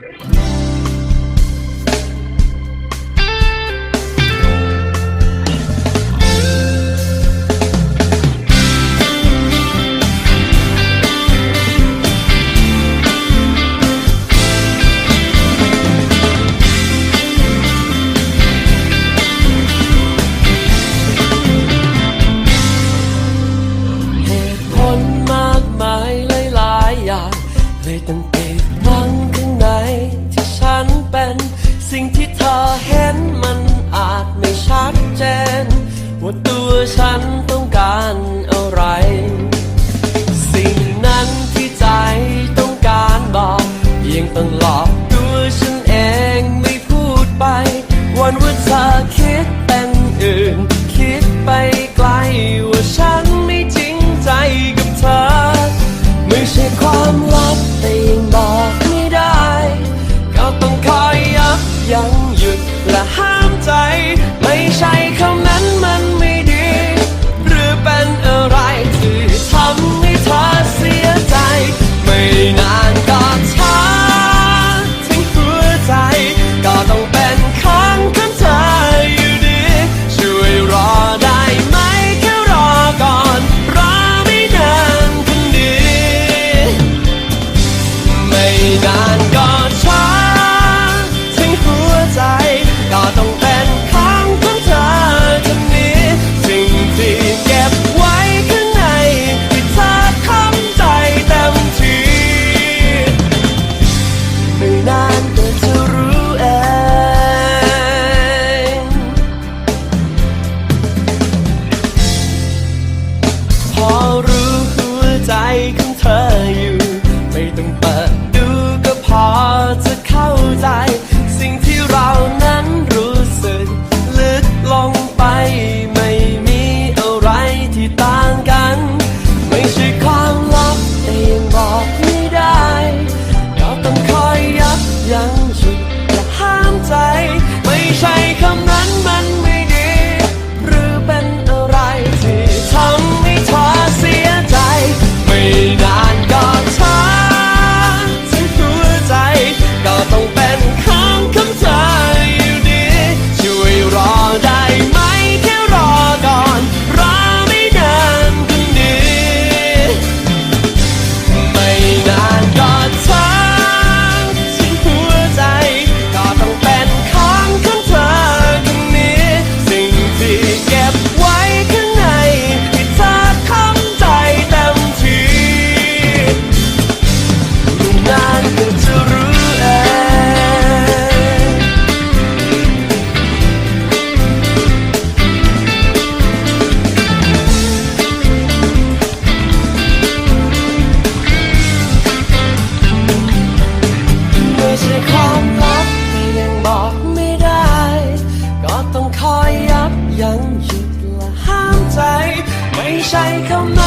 Yeah. สิ่งที่เธอเห็นมันอาจไม่ชัดเจน ว่าตัวฉันต้องการอะไร สิ่งนั้นที่ใจต้องการบอกยังต้องรอ และห้ามใจไม่ใช่คำ จะเข้าใจ สิ่งที่เรา ใช้คำ